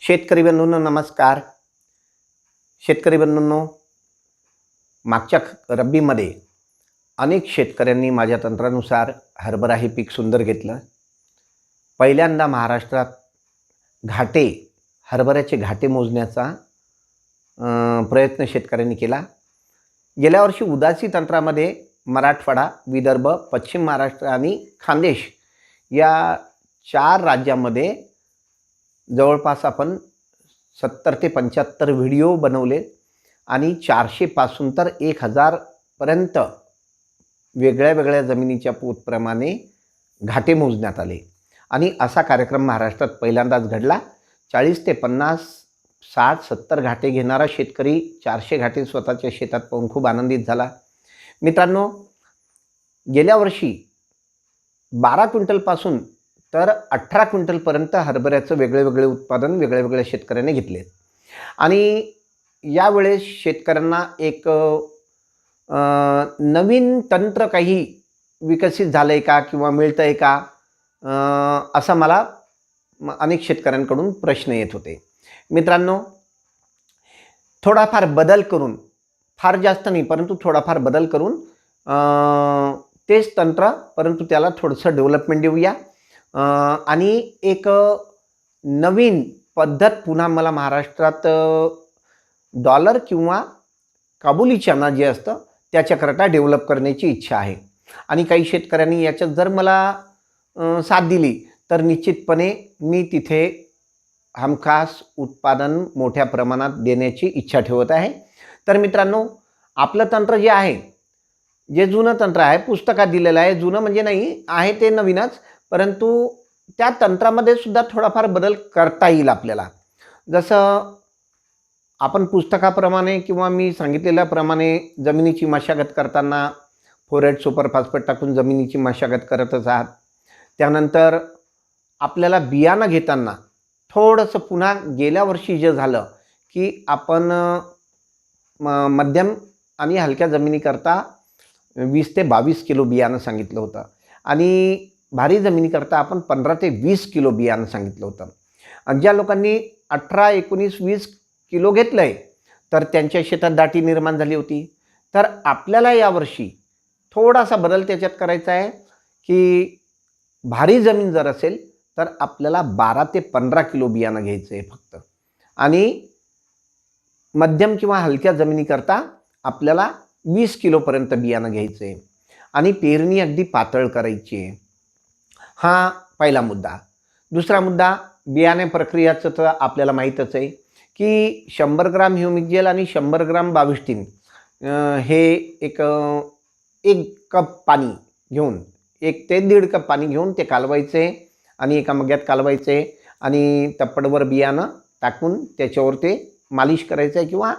शेतकरी बंधूंनो नमस्कार. शेतकरी बंधूंनो मागच्या ख- रब्बीमध्ये अनेक शेतकऱ्यांनी माझ्या तंत्रानुसार हरभरा हे पीक सुंदर घेतलं. पहिल्यांदा महाराष्ट्रात घाटे हरभऱ्याचे घाटे मोजण्याचा प्रयत्न शेतकऱ्यांनी केला. गेल्या वर्षी उदासी तंत्रामध्ये मराठवाडा विदर्भ पश्चिम महाराष्ट्र आणि खानदेश या चार राज्यामध्ये जवळपास आपण सत्तर ते पंच्याहत्तर व्हिडिओ बनवले आणि चारशेपासून तर एक हजारपर्यंत वेगळ्या वेगळ्या जमिनीच्या पोतप्रमाणे घाटे मोजण्यात आले. आणि असा कार्यक्रम महाराष्ट्रात पहिल्यांदाच घडला. चाळीस ते पन्नास साठ सत्तर घाटे घेणारा शेतकरी चारशे घाटे स्वतःच्या शेतात पाहून खूप आनंदित झाला. मित्रांनो गेल्या वर्षी बारा क्विंटलपासून तर अठरा क्विंटलपर्यंत हरभऱ्याचं वेगळे वेगळे उत्पादन वेगळ्या वेगळ्या शेतकऱ्यांनी घेतले. आणि यावेळेस शेतकऱ्यांना एक नवीन तंत्र काही विकसित झालं आहे का किंवा मिळतं आहे का असा मला म- अनेक शेतकऱ्यांकडून प्रश्न येत होते. मित्रांनो थोडाफार बदल करून फार जास्त नाही परंतु थोडाफार बदल करून तेच तंत्र परंतु त्याला थोडंसं डेव्हलपमेंट देऊया. आणि एक नवीन पद्धत पुन्हा मला महाराष्ट्रात डॉलर किंवा काबुली चना जे असतं त्याच्याकरता डेव्हलप करण्याची इच्छा आहे. आणि काही शेतकऱ्यांनी याच्यात जर मला साथ दिली तर निश्चितपणे मी तिथे हमखास उत्पादन मोठ्या प्रमाणात देण्याची इच्छा ठेवत आहे. तर मित्रांनो आपलं तंत्र जे आहे जे जुनं तंत्र आहे पुस्तकात दिलेलं आहे जुनं म्हणजे नाही आहे ते नवीनच परंतु त्या तंत्रामध्ये सुद्धा थोडाफार बदल करता येईल आपल्याला. जसं आपण पुस्तकाप्रमाणे किंवा मी सांगितलेल्याप्रमाणे जमिनीची मशागत करताना फोरेट सुपर फॉस्फेट टाकून जमिनीची मशागत करतच आहात. त्यानंतर आपल्याला बियाणं घेताना थोडंसं पुन्हा गेल्या वर्षी जे झालं की आपण म- मध्यम आणि हलक्या जमिनीकरता वीस ते बावीस किलो बियाणं सांगितलं होतं. आणि भारी जमिनीकरता आपण पंधरा ते वीस किलो बियाणं सांगितलं होतं. आणि ज्या लोकांनी अठरा एकोणीस वीस किलो घेतलं आहे तर त्यांच्या शेतात दाटी निर्माण झाली होती. तर आपल्याला यावर्षी थोडासा बदल त्याच्यात करायचा आहे की भारी जमीन जर असेल तर आपल्याला बारा ते पंधरा किलो बियाणं घ्यायचं आहे फक्त. आणि मध्यम किंवा हलक्या जमिनीकरता आपल्याला वीस किलोपर्यंत बियाणं घ्यायचं आहे. आणि पेरणी अगदी पातळ करायची आहे. हा पहिला मुद्दा. दुसरा मुद्दा बियाणे प्रक्रियाचं तर आपल्याला माहीतच आहे की शंभर ग्राम ह्युमिक जेल आणि शंभर ग्राम बाविस्टीन हे एक एक कप पाणी घेऊन एक ते दीड कप पाणी घेऊन ते कालवायचे आणि एका मग्यात कालवायचे आणि तप्पडवर बियाणं टाकून त्याच्यावर ते मालिश करायचं आहे किंवा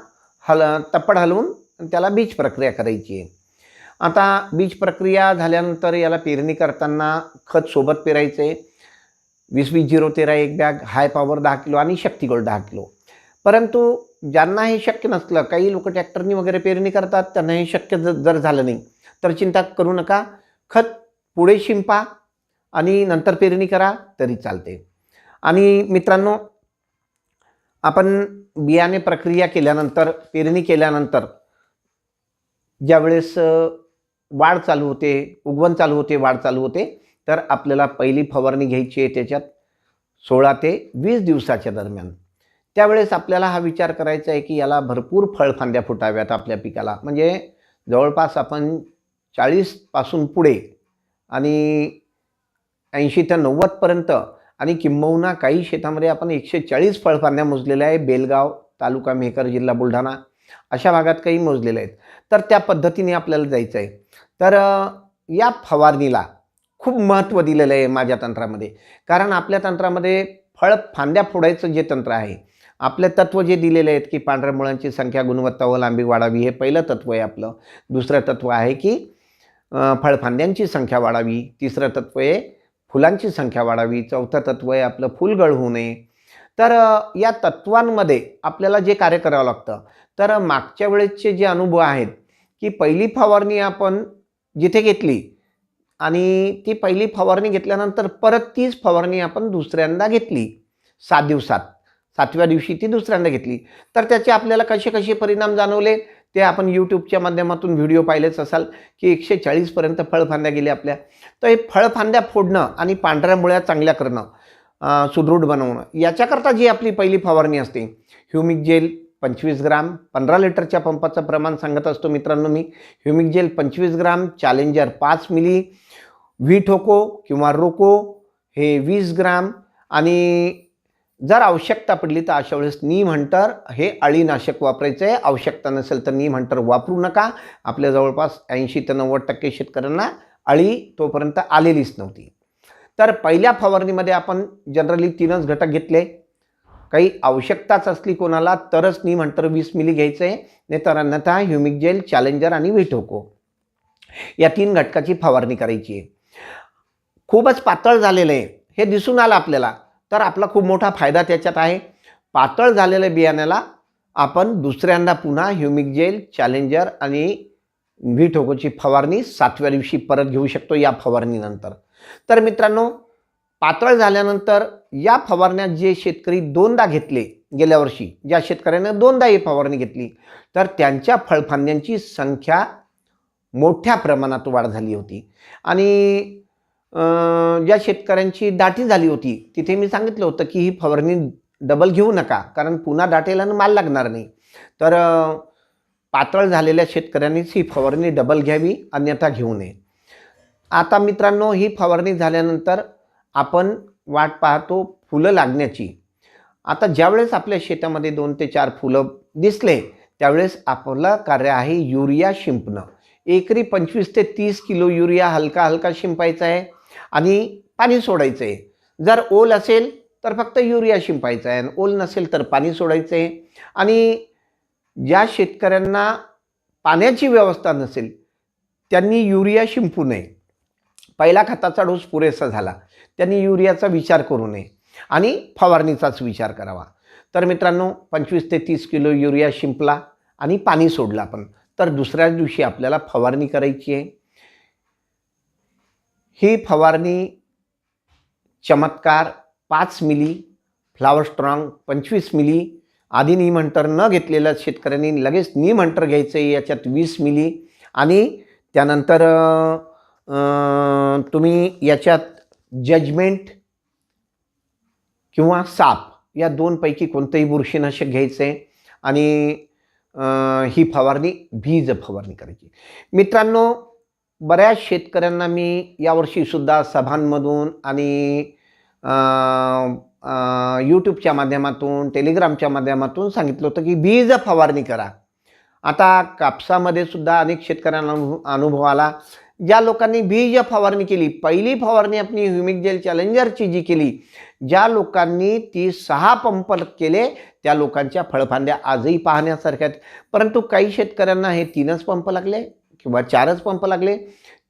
हल तप्पड हलवून त्याला बीज प्रक्रिया करायची आहे. आता बीज प्रक्रिया झाल्यानंतर याला पेरणी करताना खत सोबत पेरायचं. आहे वीस वीस झिरो तेरा एक बॅग हाय पॉवर दहा किलो आणि शक्तिगोल्ड दहा किलो. परंतु ज्यांना हे शक्य नसलं काही लोक ट्रॅक्टरनी वगैरे पेरणी करतात त्यांना हे शक्य जर झालं नाही तर चिंता करू नका. खत पुढे शिंपा आणि नंतर पेरणी करा तरी चालते. आणि मित्रांनो आपण बियाणे प्रक्रिया केल्यानंतर पेरणी केल्यानंतर ज्यावेळेस वाढ चालू होते उगवण चालू होते वाढ चालू होते. तर आपल्याला पहिली फवारणी घ्यायची आहे त्याच्यात सोळा ते वीस दिवसाच्या दरम्यान. त्यावेळेस आपल्याला हा विचार करायचा आहे की याला भरपूर फळफांद्या फुटाव्यात आपल्या पिकाला. म्हणजे जवळपास आपण चाळीसपासून पुढे आणि ऐंशी ते नव्वदपर्यंत आणि किंबहुना काही शेतामध्ये आपण एकशे चाळीस फळफांद्या मोजलेल्या आहे. बेलगाव तालुका मेहकर जिल्हा बुलढाणा. अशा भागात काही मोजलेले आहेत. तर त्या पद्धतीने आपल्याला जायचं आहे. तर या फवारणीला खूप महत्त्व दिलेलं आहे माझ्या तंत्रामध्ये. कारण आपल्या तंत्रामध्ये फळ फांद्या फोडायचं जे तंत्र आहे आपले तत्त्व जे दिलेले आहेत की पांढऱ्या मुळांची संख्या गुणवत्ता व लांबी वाढावी हे पहिलं तत्त्व आहे आपलं. दुसरं तत्त्व आहे की फळफांद्यांची संख्या वाढावी. तिसरं तत्त्व आहे फुलांची संख्या वाढावी. चौथं तत्त्व आहे आपलं फुलगळ होऊ नये. तर या तत्वांमध्ये आपल्याला जे कार्य करावं लागतं. तर मागच्या वेळेसचे जे अनुभव आहेत की पहिली फवारणी आपण जिथे घेतली आणि ती पहिली फवारणी घेतल्यानंतर परत तीच फवारणी आपण दुसऱ्यांदा घेतली सात दिवसात. सातव्या दिवशी ती दुसऱ्यांदा घेतली. तर त्याचे आपल्याला कसे कसे परिणाम जाणवले? ते आपण यूट्यूबच्या माध्यमातून व्हिडिओ पाहिलेच असाल की एकशे चाळीसपर्यंत फळफांद्या गेल्या आपल्या. तर हे फळफांद्या फोडणं आणि पांढऱ्या मुळ्या चांगल्या करणं सुदृढ बनवणं. याच्याकरता जी आपली पहिली फवारणी असते ह्युमिक जेल पंचवीस ग्राम पंधरा लिटरच्या पंपाचं प्रमाण सांगत असतो मित्रांनो मी. ह्युमिक जेल पंचवीस ग्राम चॅलेंजर पाच मिली व्ही ठोको किंवा रोको हे वीस ग्राम आणि जर आवश्यकता पडली तर अशा वेळेस नीम हंटर हे अळीनाशक वापरायचं आहे. आवश्यकता नसेल तर नीम हंटर वापरू नका. आपल्या जवळपास ऐंशी ते नव्वद टक्के शेतकऱ्यांना अळी तोपर्यंत आलेलीच नव्हती. तर पहिल्या फवारणीमध्ये आपण जनरली तीनच घटक घेतले. काही आवश्यकताच असली कोणाला तरच नीम म्हणतर वीस मिली घ्यायचं आहे नाही तर अन्यथा ह्युमिक जेल चॅलेंजर आणि विठोको या तीन घटकाची फवारणी करायची आहे. खूपच पातळ झालेलं आहे. हे दिसून आलं आपल्याला. तर आपला खूप मोठा फायदा त्याच्यात आहे. पातळ झालेल्या बियाण्याला आपण दुसऱ्यांदा पुन्हा ह्युमिक जेल चॅलेंजर आणि व्हिठोकोची फवारणी सातव्या दिवशी परत घेऊ शकतो या फवारणीनंतर. तर मित्रांनो पातळ झाल्यानंतर या फवारण्यात जे शेतकरी दोनदा घेतले गेल्या वर्षी ज्या शेतकऱ्यानं दोनदा ही फवारणी घेतली तर त्यांच्या फळफांद्यांची संख्या मोठ्या प्रमाणात वाढ झाली होती. आणि ज्या शेतकऱ्यांची दाटी झाली होती तिथे मी सांगितलं होतं की ही फवारणी डबल घेऊ नका कारण पुन्हा दाटेला माल लागणार नाही. तर पातळ झालेल्या शेतकऱ्यांनीच ही फवारणी डबल घ्यावी अन्यथा घेऊ नये. आता मित्रांनो ही फवारणी झाल्यानंतर आपण वाट पाहतो फुलं लागण्याची. आता ज्यावेळेस आपल्या शेतामध्ये दोन ते चार फुलं दिसले त्यावेळेस आपलं कार्य आहे युरिया शिंपणं. एकरी पंचवीस ते तीस किलो युरिया हलका हलका शिंपायचा आहे आणि पाणी सोडायचं आहे. जर ओल असेल तर फक्त युरिया शिंपायचा आहे आणि ओल नसेल तर पाणी सोडायचं आहे. आणि ज्या शेतकऱ्यांना पाण्याची व्यवस्था नसेल त्यांनी युरिया शिंपू नये. पहिला खताचा डोस पुरेसा झाला. त्यांनी युरियाचा विचार करू नये आणि फवारणीचाच विचार करावा. तर मित्रांनो पंचवीस ते तीस किलो युरिया शिंपला आणि पाणी सोडलं आपण. तर दुसऱ्याच दिवशी आपल्याला फवारणी करायची आहे. ही फवारणी चमत्कार पाच मिली फ्लावर स्ट्रॉंग पंचवीस मिली आधी निमंटर न घेतलेल्या शेतकऱ्यांनी लगेच निमंटर घ्यायचं आहे याच्यात वीस मिली आणि त्यानंतर तुम्ही याच्यात जजमेंट किंवा साप या दोनपैकी कोणतंही बुरशीनाशक घ्यायचं आहे आणि ही फवारणी बीज फवारणी करायची. मित्रांनो बऱ्याच शेतकऱ्यांना मी यावर्षीसुद्धा सभांमधून आणि यूट्यूबच्या माध्यमातून टेलिग्रामच्या माध्यमातून सांगितलं होतं की बीज फवारणी करा. आता कापसामध्ये सुद्धा अनेक शेतकऱ्यांना अनुभव आला. ज्या लोकांनी बीज फवारणी केली. पहिली फवारणी आपली ह्युमिक जेल चॅलेंजरची जी केली ज्या लोकांनी ती सहा पंप केले त्या लोकांच्या फळफांद्या आजही पाहण्यासारख्या आहेत. परंतु काही शेतकऱ्यांना हे तीनच पंप लागले किंवा चारच पंप लागले.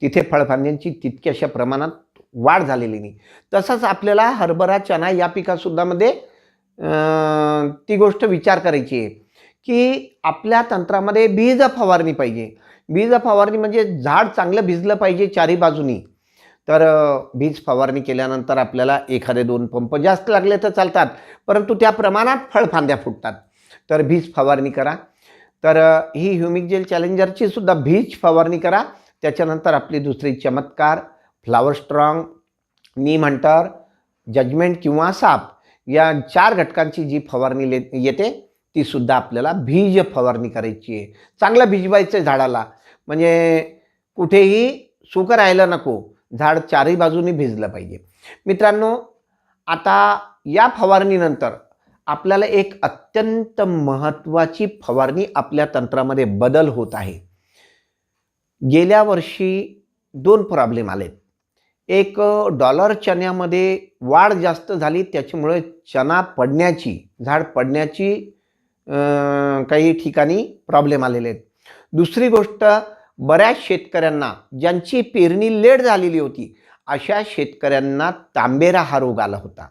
तिथे फळफांद्यांची तितक्याशा प्रमाणात वाढ झालेली नाही. तसंच आपल्याला हरभरा चना या पिकासुद्धामध्ये ती गोष्ट विचार करायची आहे की आपल्या तंत्रामध्ये बीज फवारणी पाहिजे. बीज फवारणी म्हणजे झाड चांगलं भिजलं पाहिजे चारी बाजूनी. तर बीज फवारणी केल्यानंतर आपल्याला एखादे दोन पंप जास्त लागले तर चालतात परंतु त्या प्रमाणात फळफांद्या फुटतात. तर बीज फवारणी करा. तर ही ह्युमिक जेल चॅलेंजरची सुद्धा बीज फवारणी करा. त्याच्यानंतर आपली दुसरी Chamatkar flower strong neem hunter judgement किंवा साप या चार घटकांची जी फवारणी ले येते ती सुद्धा आपल्याला बीज फवारणी करायची आहे. चांगलं भिजवायचं आहे झाडाला म्हणजे कुठेही सुकं राहायला नको. झाड चारही बाजूनी भिजलं पाहिजे. मित्रांनो आता या फवारणीनंतर आपल्याला एक अत्यंत महत्त्वाची फवारणी आपल्या तंत्रामध्ये बदल होत आहे. गेल्या वर्षी दोन प्रॉब्लेम आलेत. एक डॉलर चण्यामध्ये वाढ जास्त झाली त्याच्यामुळे चना पडण्याची झाड पडण्याची काही ठिकाणी प्रॉब्लेम आलेले आहेत. दुसरी गोष्ट बऱ्याच शेतकऱ्यांना ज्यांची पेरणी लेट झालेली होती अशा शेतकऱ्यांना तांबेरा हा रोग आला होता.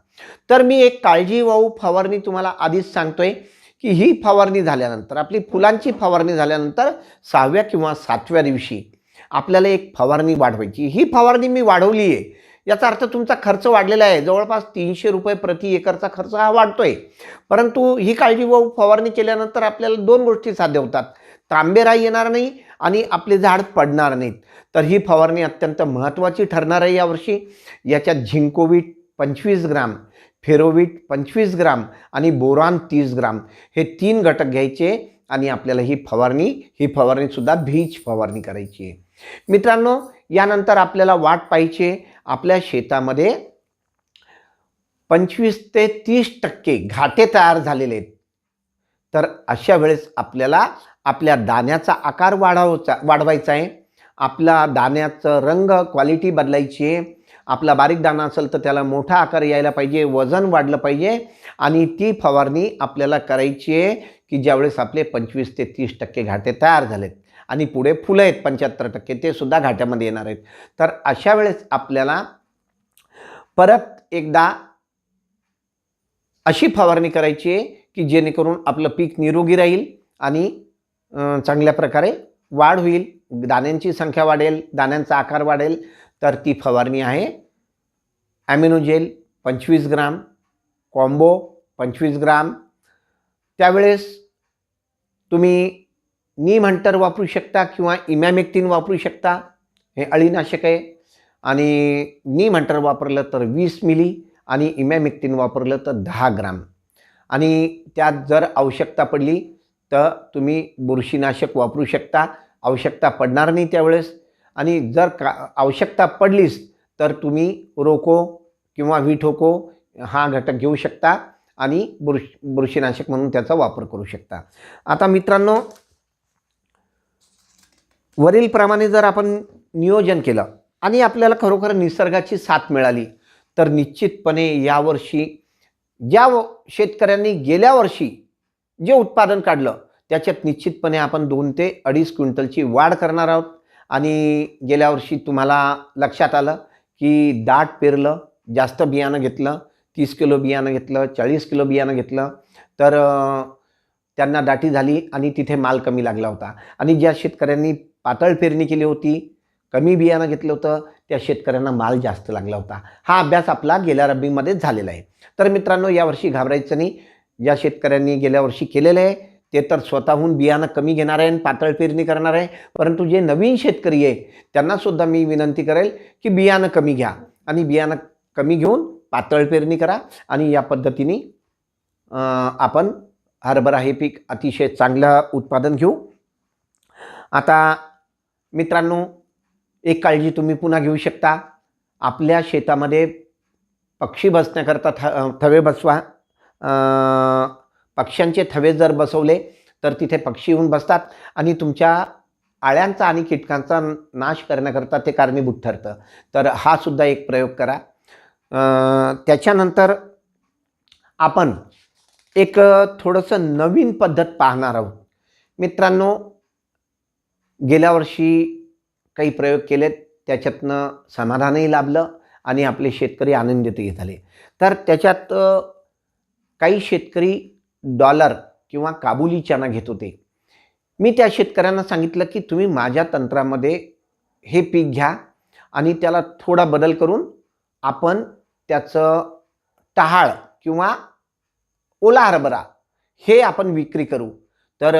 तर मी एक काळजीवाहू फवारणी तुम्हाला आधीच सांगतोय की ही फवारणी झाल्यानंतर आपली फुलांची फवारणी झाल्यानंतर सहाव्या किंवा सातव्या दिवशी आपल्याला एक फवारणी वाढवायची. ही फवारणी मी वाढवली आहे याचा अर्थ तुमचा खर्च वाढलेला आहे. जवळपास तीनशे रुपये प्रति एकरचा खर्च हा वाढतोय. परंतु ही काळजी व फवारणी केल्यानंतर आपल्याला दोन गोष्टी साध्य होतात. तांबेराई येणार नाही आणि आपले झाड पडणार नाहीत. तर ही फवारणी अत्यंत महत्त्वाची ठरणार आहे यावर्षी. याच्यात झिंकोविट पंचवीस ग्राम फेरोविट पंचवीस ग्राम आणि बोरान तीस ग्राम. हे तीन घटक घ्यायचे आणि आपल्याला ही फवारणी ही फवारणीसुद्धा बीज फवारणी करायची आहे. मित्रांनो यानंतर आपल्याला वाट पाहिजे आपल्या शेतामध्ये पंचवीस ते तीस टक्के घाटे तयार झालेले आहेत. तर अशा वेळेस आपल्याला आपल्या दाण्याचा आकार वाढावचा वाढवायचा आहे. आपला दाण्याचं रंग क्वालिटी बदलायची आहे. आपला बारीक दाणा असेल तर त्याला मोठा आकार यायला पाहिजे वजन वाढलं पाहिजे आणि ती फवारणी आपल्याला करायची आहे की ज्यावेळेस आपले पंचवीस ते तीस टक्के घाटे तयार झालेत आणि पुढे फुलं आहेत पंच्याहत्तर टक्के ते सुद्धा घाट्यामध्ये येणार आहेत. तर अशा वेळेस आपल्याला परत एकदा अशी फवारणी करायची आहे की जेणेकरून आपलं पीक निरोगी राहील आणि चांगल्या प्रकारे वाढ होईल. दाण्यांची संख्या वाढेल दाण्यांचा आकार वाढेल. तर ती फवारणी आहे. ॲमिनोजेल पंचवीस ग्राम कॉम्बो पंचवीस ग्राम. त्यावेळेस तुम्ही नीम हंटर वापरू शकता किंवा इमॅमेक्टिन वापरू शकता. हे अळीनाशक आहे. आणि नीम हंटर वापरलं तर वीस मिली आणि इमॅमेक्टिन वापरलं तर दहा ग्राम. आणि त्यात जर आवश्यकता पडली तर तुम्ही बुरशीनाशक वापरू शकता. आवश्यकता पडणार नाही त्यावेळेस. आणि जर का आवश्यकता पडलीच तर तुम्ही रोको किंवा विठोको हा घटक घेऊ शकता आणि बुरश बुरशीनाशक म्हणून त्याचा वापर करू शकता. आता मित्रांनो वरीलप्रमाणे जर आपण नियोजन केलं आणि आपल्याला खरोखर निसर्गाची साथ मिळाली तर निश्चितपणे यावर्षी ज्या व- शेतकऱ्यांनी गेल्या वर्षी जे उत्पादन काढलं त्याच्यात निश्चितपणे आपण दोन ते अडीच क्विंटलची वाढ करणार आहोत. आणि गेल्या वर्षी तुम्हाला लक्षात आलं की दाट पेरलं जास्त बियाणं घेतलं तीस किलो बियाणं घेतलं चाळीस किलो बियाणं घेतलं तर त्यांना दाटी झाली आणि तिथे माल कमी लागला होता. आणि ज्या शेतकऱ्यांनी पातळ पेरणी केली होती कमी बियाणं घेतलं होतं त्या शेतकऱ्यांना माल जास्त लागला होता. हा अभ्यास आपला गेल्या रब्बीमध्येच झालेला आहे. तर मित्रांनो यावर्षी घाबरायचं नाही. ज्या शेतकऱ्यांनी गेल्या वर्षी केलेलं आहे ते तर स्वतःहून बियाणं कमी घेणार आहे आणि पातळ पेरणी करणार आहे. परंतु जे नवीन शेतकरी आहे त्यांनासुद्धा मी विनंती करेल की बियाणं कमी घ्या आणि बियाणं कमी घेऊन पातळ पेरणी करा आणि या पद्धतीने आपण हरभरा हे पीक अतिशय चांगलं उत्पादन घेऊ. आता मित्रांनो एक काळजी तुम्ही पुन्हा घेऊ शकता. आपल्या शेतामध्ये पक्षी बसण्याकरता थ थवे बसवा. पक्ष्यांचे थवे जर बसवले तर तिथे पक्षी येऊन बसतात आणि तुमच्या आळ्यांचा आणि कीटकांचा नाश करण्याकरता ते कारणीभूत ठरतं. तर हा सुद्धा एक प्रयोग करा. त्याच्यानंतर आपण एक थोडंसं नवीन पद्धत पाहणार आहोत. मित्रांनो गेल्या वर्षी काही प्रयोग केलेत त्याच्यातनं समाधानही लाभलं आणि आपले शेतकरी आनंदितही झाले. तर त्याच्यात काही शेतकरी डॉलर किंवा काबुली चना घेत होते. मी त्या शेतकऱ्यांना सांगितलं की तुम्ही माझ्या तंत्रामध्ये हे पीक घ्या आणि त्याला थोडा बदल करून आपण त्याचं टहाळ किंवा ओला हरभरा हे आपण विक्री करू. तर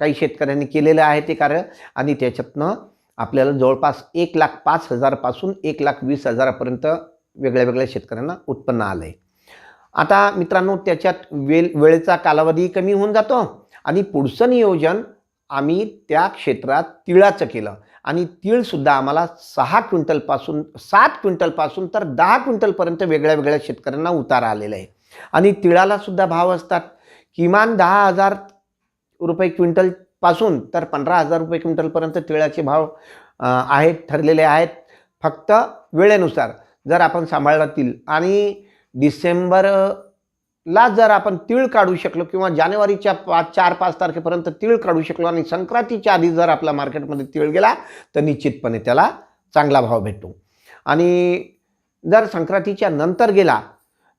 काही शेतकऱ्यांनी केलेलं आहे ते कार्य आणि त्याच्यातनं आपल्याला जवळपास एक लाख पाच हजारपासून एक लाख वीस हजारापर्यंत वेगळ्या वेगळ्या शेतकऱ्यांना उत्पन्न आलं आहे आता मित्रांनो त्याच्यात वेल वेळेचा कालावधी कमी होऊन जातो आणि पुढचं नियोजन आम्ही त्या क्षेत्रात तिळाचं केलं. आणि तीळसुद्धा आम्हाला सहा क्विंटलपासून सात क्विंटलपासून तर दहा क्विंटलपर्यंत वेगळ्या वेगळ्या शेतकऱ्यांना उतारा आलेला आहे. आणि तिळालासुद्धा भाव असतात. किमान दहा हजार रुपये क्विंटलपासून तर पंधरा हजार रुपये क्विंटलपर्यंत तिळाचे भाव आहेत ठरलेले आहेत. फक्त वेळेनुसार जर आपण सांभाळला आणि डिसेंबरला जर आपण तीळ काढू शकलो किंवा जानेवारीच्या पाच चार पाच तारखेपर्यंत तीळ काढू शकलो आणि संक्रांतीच्या आधी जर आपला मार्केटमध्ये तीळ गेला तर निश्चितपणे त्याला चांगला भाव भेटतो. आणि जर संक्रांतीच्या नंतर गेला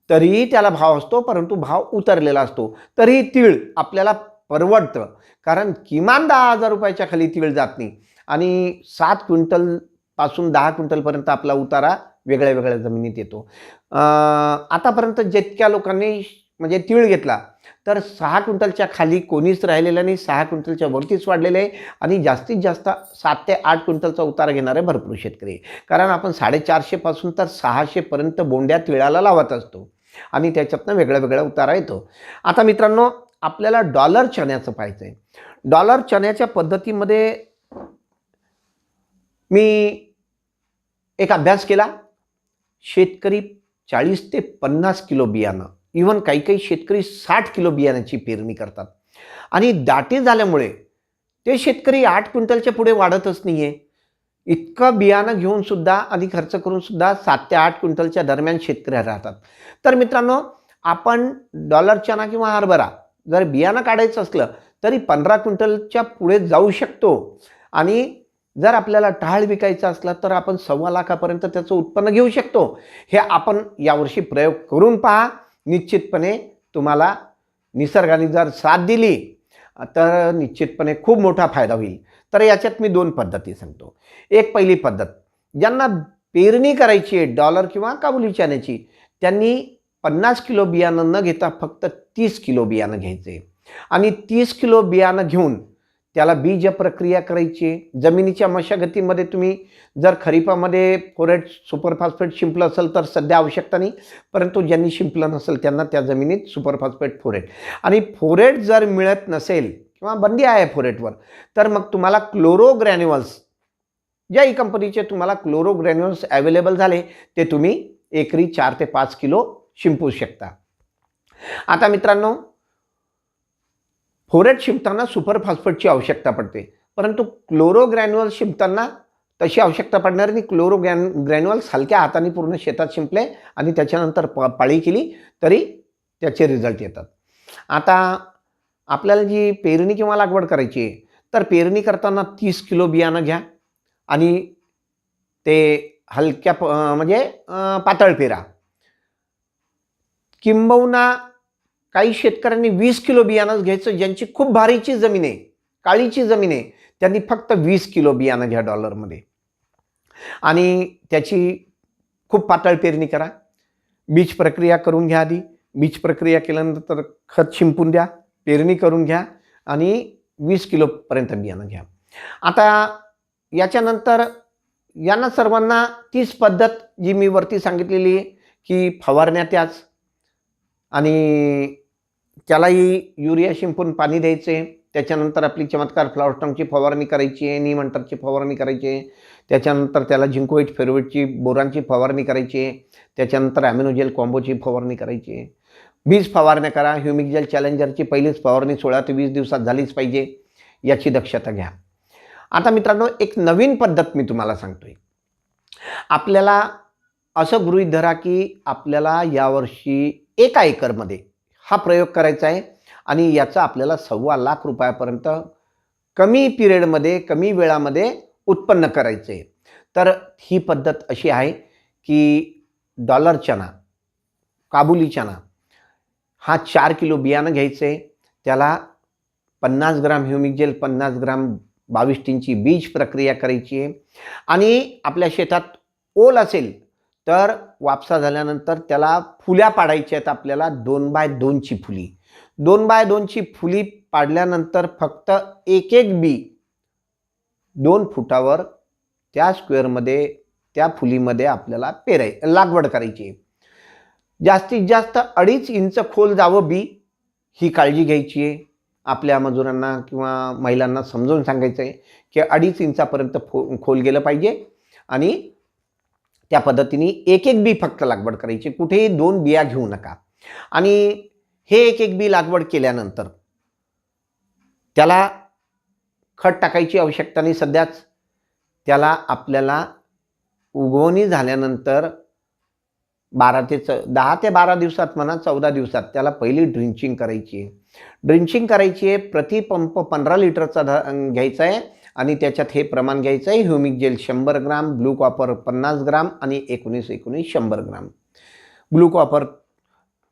तरीही त्याला भाव असतो परंतु भाव उतरलेला असतो. तरीही तीळ आपल्याला परवडतं. कारण किमान दहा हजार रुपयाच्या खाली तीळ जात नाही. आणि सात क्विंटलपासून दहा क्विंटलपर्यंत आपला उतारा वेगळ्या वेगळ्या जमिनीत येतो. आतापर्यंत जितक्या लोकांनी म्हणजे तीळ घेतला तर सहा क्विंटलच्या खाली कोणीच राहिलेलं नाही सहा क्विंटलच्या वरतीच वाढलेलं आहे आणि जास्तीत जास्त सात ते आठ क्विंटलचा उतारा घेणारे भरपूर शेतकरी. कारण आपण साडेचारशेपासून तर सहाशेपर्यंत बोंड्या तिळाला लावत असतो आणि त्याच्यातनं वेगळा वेगळा उतारा येतो. आता मित्रांनो आपल्याला डॉलर चण्याचं पाहायचं आहे. डॉलर चण्याच्या पद्धतीमध्ये मी एक अभ्यास केला. शेतकरी चाळीस ते पन्नास किलो बियाणं इवन काही काही शेतकरी साठ किलो बियाण्याची पेरणी करतात. आणि दाटे झाल्यामुळे ते शेतकरी आठ क्विंटलच्या पुढे वाढतच नाही आहे इतकं बियाणं घेऊन सुद्धा आणि खर्च करून सुद्धा सात ते आठ क्विंटलच्या दरम्यान शेतकरी राहतात. तर मित्रांनो आपण डॉलर चना किंवा हरभरा जर बियाणं काढायचं असलं तरी पंधरा क्विंटलच्या पुढे जाऊ शकतो. आणि जर आपल्याला टाळ विकायचा असला तर आपण सव्वा लाखापर्यंत त्याचं उत्पन्न घेऊ शकतो. हे आपण यावर्षी प्रयोग करून पहा. निश्चितपणे तुम्हाला निसर्गाने जर साथ दिली तर निश्चितपणे खूप मोठा फायदा होईल. तर याच्यात मी दोन पद्धती सांगतो. एक पहिली पद्धत ज्यांना पेरणी करायची आहे डॉलर किंवा काबुली चण्याची त्यांनी पन्नास किलो बियाणं न घेता फक्त तीस किलो बियाणं घ्यायचे. आणि तीस किलो बियाणं घेऊन त्याला बीज प्रक्रिया करायची जमिनीच्या मशागतीमध्ये तुम्ही जर खरीपामध्ये फोरेट सुपरफॉस्फेट शिंपलं असेल तर सध्या आवश्यकता नाही परंतु ज्यांनी शिंपलं नसेल त्यांना त्या जमिनीत सुपरफॉस्फेट फोरेट. आणि फोरेट जर मिळत नसेल किंवा बंदी आहे फोरेटवर तर मग तुम्हाला क्लोरो ग्रॅन्युअल्स ज्याही कंपनीचे तुम्हाला क्लोरो ग्रॅन्युअल्स अवेलेबल झाले ते तुम्ही एकरी चार ते पाच किलो शिंपू शकता. आता मित्रांनो फोरेट शिंपताना सुपर फॉस्फेटची आवश्यकता पडते. परंतु क्लोरो ग्रॅन्युअल शिंपताना तशी आवश्यकता पडणार नाही. क्लोरोग्रॅन ग्रॅन्युअल्स हलक्या हाताने पूर्ण शेतात शिंपले आणि त्याच्यानंतर प पाळी केली तरी त्याचे रिझल्ट येतात. आता आपल्याला जी पेरणी किंवा लागवड करायची आहे तर पेरणी करताना तीस किलो बियाणं घ्या आणि ते हलक्या प म्हणजे पातळ पेरा. किंबहुना काही शेतकऱ्यांनी वीस किलो बियाणंच घ्यायचं ज्यांची खूप भारीची जमीन आहे काळीची जमीन आहे त्यांनी फक्त वीस किलो बियाणं घ्या डॉलरमध्ये. आणि त्याची खूप पातळ पेरणी करा. बीज प्रक्रिया करून घ्या आधी. बीज प्रक्रिया केल्यानंतर खत शिंपून द्या पेरणी करून घ्या आणि वीस किलोपर्यंत बियाणं घ्या. आता याच्यानंतर यांना सर्वांना तीच पद्धत जी मी वरती सांगितलेली आहे की फवारण्या त्याच आणि त्यालाही युरिया शिंपून पाणी द्यायचे त्याच्यानंतर आपली चमत्कार फ्लॉवर स्टॉमची फवारणी करायची आहे निमंटरची फवारणी करायची आहे त्याच्यानंतर त्याला जिंकोईट फेरोवेटची बोरांची फवारणी करायची आहे त्याच्यानंतर ॲमिनोजेल कॉम्बोची फवारणी करायची आहे. बीज फवारण्या करा ह्युमिकजेल चॅलेंजरची पहिलीच फवारणी सोळा ते वीस दिवसात झालीच पाहिजे याची दक्षता घ्या. आता मित्रांनो एक नवीन पद्धत मी तुम्हाला सांगतोय. आपल्याला असं गृहीत धरा की आपल्याला यावर्षी एका एकरमध्ये हा प्रयोग करायचा आहे. आणि याचा आपल्याला सव्वा लाख रुपयापर्यंत कमी पिरियडमध्ये कमी वेळामध्ये उत्पन्न करायचं आहे. तर ही पद्धत अशी आहे की डॉलर चना काबुली चना हा चार किलो बियाणं घ्यायचं आहे. त्याला पन्नास ग्राम ह्युमिक जेल पन्नास ग्राम बावीस टींची बीज प्रक्रिया करायची आहे. आणि आपल्या शेतात ओल असेल तर वापसा झाल्यानंतर त्याला फुल्या पाडायच्या आहेत आपल्याला दोन बाय दोनची फुली. दोन बाय दोनची फुली पाडल्यानंतर फक्त एक एक बी दोन फुटावर त्या स्क्वेअरमध्ये त्या फुलीमध्ये आपल्याला पेराय लागवड करायची आहे. जास्तीत जास्त अडीच इंच खोल जावं बी ही काळजी घ्यायची आहे. आपल्या मजुरांना किंवा महिलांना समजावून सांगायचं आहे की अडीच इंचापर्यंत फो खोल गेलं पाहिजे आणि त्या पद्धतीने एक एक बी फक्त लागवड करायची. कुठेही दोन बिया घेऊ नका. आणि हे एक एक बी लागवड केल्यानंतर त्याला खत टाकायची आवश्यकता नाही. सध्याच त्याला आपल्याला उगवणी झाल्यानंतर बारा ते च दहा ते बारा दिवसात म्हणा चौदा दिवसात त्याला पहिली ड्रिंचिंग करायची आहे. ड्रिंचिंग करायची आहे. प्रति पंप पंधरा लिटरचा ध घ्यायचा आहे. आणि त्याच्यात हे प्रमाण घ्यायचं आहे ह्युमिक जेल शंभर ग्राम ब्लू कॉपर पन्नास ग्राम आणि एकोणीस एकोणीस शंभर ग्राम. ब्लू कॉपर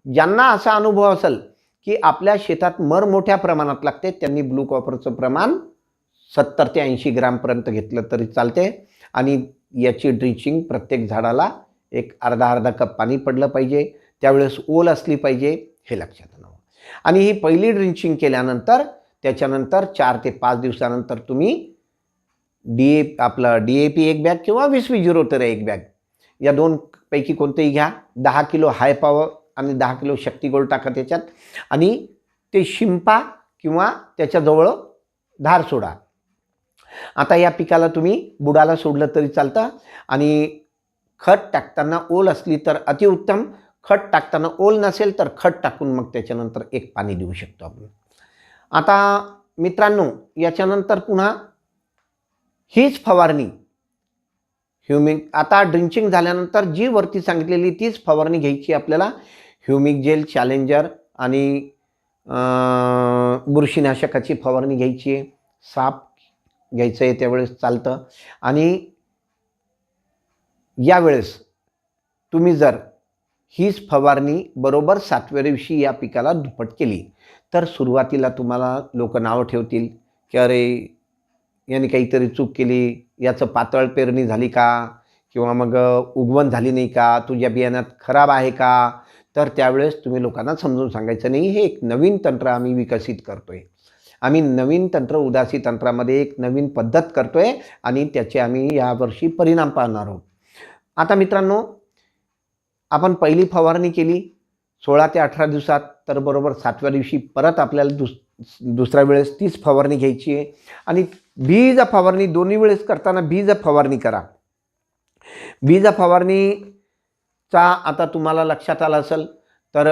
ज्यांना असा अनुभव असेल की आपल्या शेतात मर मोठ्या प्रमाणात लागते त्यांनी ब्लू कॉपरचं प्रमाण सत्तर ते ऐंशी ग्रामपर्यंत घेतलं तरी चालते. आणि याची ड्रिचिंग प्रत्येक झाडाला एक अर्धा अर्धा कप पाणी पडलं पाहिजे. त्यावेळेस ओल असली पाहिजे हे लक्षात आणावं. आणि ही पहिली ड्रिंचिंग केल्यानंतर त्याच्यानंतर चार ते पाच दिवसानंतर तुम्ही डी ए आपलं डी ए पी एक बॅग किंवा वीस वी झिरो तर एक बॅग या दोन पैकी कोणतेही घ्या. दहा किलो हाय पॉवर आणि दहा किलो शक्ती गोल्ड टाका त्याच्यात. आणि ते शिंपा किंवा त्याच्याजवळ धार सोडा. आता या पिकाला तुम्ही बुडाला सोडलं तरी चालतं. आणि खत टाकताना ओल असली तर अतिउत्तम. खत टाकताना ओल नसेल तर खत टाकून मग त्याच्यानंतर एक पाणी देऊ शकतो आपण. आता मित्रांनो याच्यानंतर पुन्हा हीच फवारणी. ह्युमिक आता ड्रिंचिंग झाल्यानंतर जी वरती सांगितलेली तीच फवारणी घ्यायची आपल्याला. ह्युमिक जेल चॅलेंजर आणि बुरशीनाशकाची फवारणी घ्यायची आहे. साप घ्यायचं आहे त्यावेळेस चालतं. आणि यावेळेस तुम्ही जर हीच फवारणी बरोबर सातव्या दिवशी या पिकाला दुप्पट केली तर सुरुवातीला तुम्हाला लोक नावं ठेवतील की अरे याने काहीतरी चूक केली याचं पातळ पेरणी झाली का? किंवा मग उगवण झाली नाही का? तुझ्या बियाण्यात खराब आहे का? तर त्यावेळेस तुम्ही लोकांना समजून सांगायचं नाही. हे एक नवीन तंत्र आम्ही विकसित करतो आहे आम्ही नवीन तंत्र उदासी तंत्रामध्ये एक नवीन पद्धत करतो आहे आणि त्याचे आम्ही यावर्षी परिणाम पाहणार आहोत. आता मित्रांनो आपण पहिली फवारणी केली सोळा ते अठरा दिवसात तर बरोबर सातव्या दिवशी परत आपल्याला दुस दुसऱ्या वेळेस तीच फवारणी घ्यायची आहे. आणि बीज फवारणी दोन्ही वेळेस करताना बीज फवारणी करा. बीज फवारणीचा आता तुम्हाला लक्षात आलं असेल तर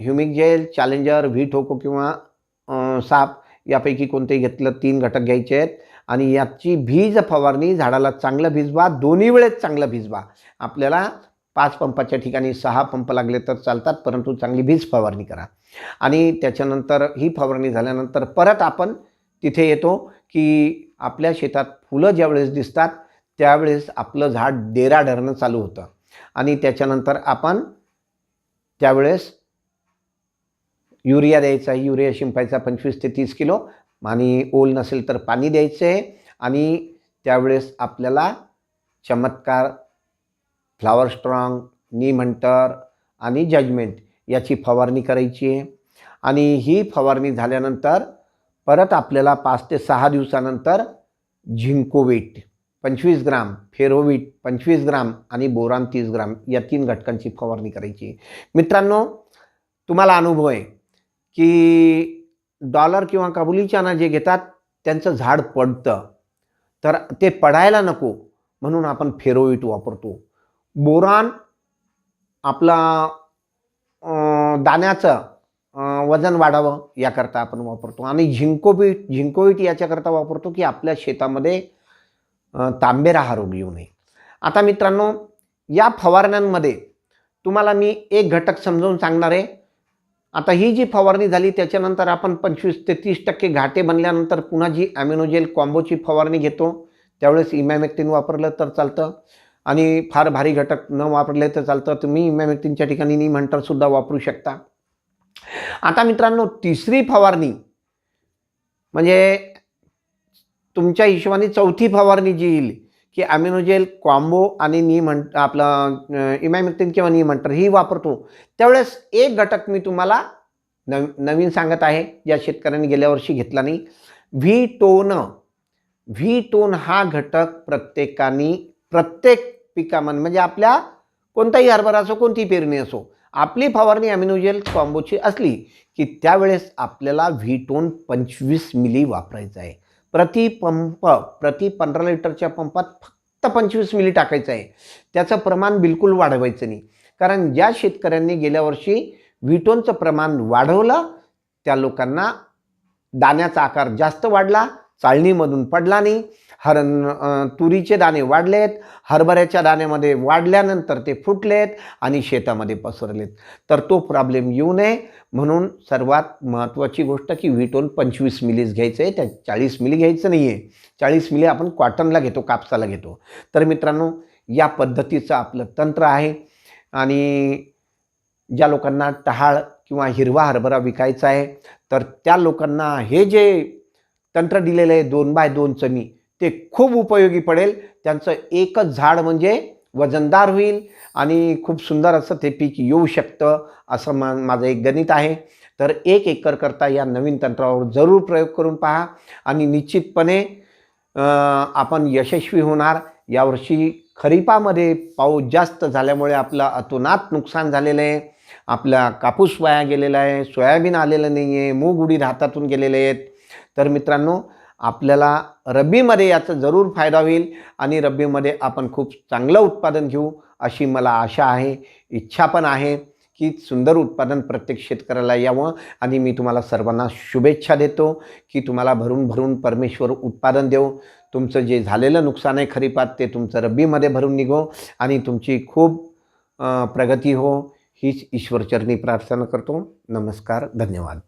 humic gel Challenger V Thoko किंवा साप यापैकी कोणतेही घेतलं तीन घटक घ्यायचे आहेत. आणि याची बीज फवारणी झाडाला चांगलं भिजवा दोन्ही वेळेस चांगलं भिजवा. आपल्याला पाच पंपाच्या ठिकाणी सहा पंप लागले तर चालतात परंतु चांगली बीज फवारणी करा. आणि त्याच्यानंतर ही फवारणी झाल्यानंतर परत आपण तिथे येतो की आपल्या शेतात फुलं ज्यावेळेस दिसतात त्यावेळेस आपलं झाड डेरा धरणं चालू होतं. आणि त्याच्यानंतर आपण त्यावेळेस युरिया द्यायचा युरिया शिंपायचा पंचवीस ते तीस किलो. आणि ओल नसेल तर पाणी द्यायचं. आहे आणि त्यावेळेस आपल्याला Chamatkar flower strong neem hunter आणि जजमेंट याची फवारणी करायची आहे. आणि ही फवारणी झाल्यानंतर परत आपल्याला पाच ते सहा दिवसानंतर झिंकोवीट पंचवीस ग्राम फेरोविट पंचवीस ग्राम आणि बोरान तीस ग्राम या तीन घटकांची फवारणी करायची. आहे. मित्रांनो तुम्हाला अनुभव आहे की डॉलर किंवा काबुली चाना जे घेतात त्यांचं झाड पडतं. तर ते पडायला नको म्हणून आपण फेरोविट वापरतो. बोरान आपला दाण्याचं वजन वाढावं याकरता आपण वापरतो. आणि झिंकोबीट झिंकोबीट याच्याकरता वापरतो की आपल्या शेतामध्ये तांबेरा हा रोग येऊ नये. आता मित्रांनो या फवारण्यांमध्ये तुम्हाला मी एक घटक समजावून सांगणार आहे. आता ही जी फवारणी झाली त्याच्यानंतर आपण पंचवीस ते तीस टक्के घाटे बनल्यानंतर पुन्हा जी ॲमिनोजेल कॉम्बोची फवारणी घेतो त्यावेळेस इमॅमेक्टिन वापरलं तर चालतं. आणि फार भारी घटक न वापरले तर चालतं. तुम्ही इमॅमेक्टिनच्या ठिकाणी नी सुद्धा वापरू शकता. आता मित्रांनो तिसरी फवारणी. म्हणजे तुमच्या हिशोबाने चौथी फवारणी जी येईल की ॲमिनोजेल कॉम्बो आणि नी म्हण आपलं इमॅमेक्टिन किंवा नी म्हणटर ही वापरतो. त्यावेळेस एक घटक मी तुम्हाला नव नवीन सांगत आहे ज्या शेतकऱ्यांनी गेल्या वर्षी घेतला नाही. V tone. व्ही टोन हा घटक प्रत्येकाने प्रत्येक पिकामध्ये म्हणजे आपल्या कोणताही हरभरा असो कोणती पेरणी असो आपली फवारणी अमिनोजेल कॉम्बोची असली की त्यावेळेस आपल्याला व्ही टोन पंचवीस मिली वापरायचं आहे. प्रति पंप प्रति पंधरा लिटरच्या पंपात फक्त पंचवीस मिली टाकायचं आहे. त्याचं प्रमाण बिलकुल वाढवायचं नाही. कारण ज्या शेतकऱ्यांनी गेल्या वर्षी व्हीटोनचं प्रमाण वाढवलं त्या लोकांना दाण्याचा आकार जास्त वाढला चाळणीमधून पडला नाही. हरण तुरीचे दाणे वाढलेत. हरभऱ्याच्या दाण्यामध्ये वाढल्यानंतर ते फुटलेत आणि शेतामध्ये पसरलेत. तर तो प्रॉब्लेम येऊ नये. म्हणून सर्वात महत्त्वाची गोष्ट की व्हिटोन पंचवीस मिलीज घ्यायचं आहे. त्या चाळीस मिली घ्यायचं नाही आहे चाळीस मिली आपण कॉटनला घेतो कापसाला घेतो. तर मित्रांनो या पद्धतीचं आपलं तंत्र आहे. आणि ज्या लोकांना टहाळ किंवा हिरवा हरभरा विकायचा आहे तर त्या लोकांना हे जे तंत्र दिलेलं आहे दोन बाय दोनचं मी. ते खूप उपयोगी पडेल. त्यांचं एकच झाड म्हणजे वजनदार होईल आणि खूप सुंदर असं ते पीक येऊ शकतं असं मा माझं एक गणित आहे. तर एक एकर करता या नवीन तंत्रावर जरूर प्रयोग करून पहा आणि निश्चितपणे आपण यशस्वी होणार. यावर्षी खरीपामध्ये पाऊस जास्त झाल्यामुळे आपलं अतोनात नुकसान झालेलं आहे. आपला कापूस वाया गेलेला आहे सोयाबीन आलेलं नाही आहे मूग उडीद हातातून गेलेले आहेत. तर मित्रांनो आपल्याला रब्बीमध्ये याचा जरूर फायदा होईल आणि रब्बीमध्ये आपण खूप चांगलं उत्पादन घेऊ अशी मला आशा आहे इच्छा पण आहे की सुंदर उत्पादन प्रत्येक शेतकऱ्याला यावं. आणि मी तुम्हाला सर्वांना शुभेच्छा देतो की तुम्हाला भरून भरून परमेश्वर उत्पादन देऊ तुमचं जे झालेलं नुकसान आहे खरीपात ते तुमचं रब्बीमध्ये भरून निघो आणि तुमची खूप प्रगती हो. हीच ईश्वरचरणी प्रार्थना करतो. नमस्कार धन्यवाद.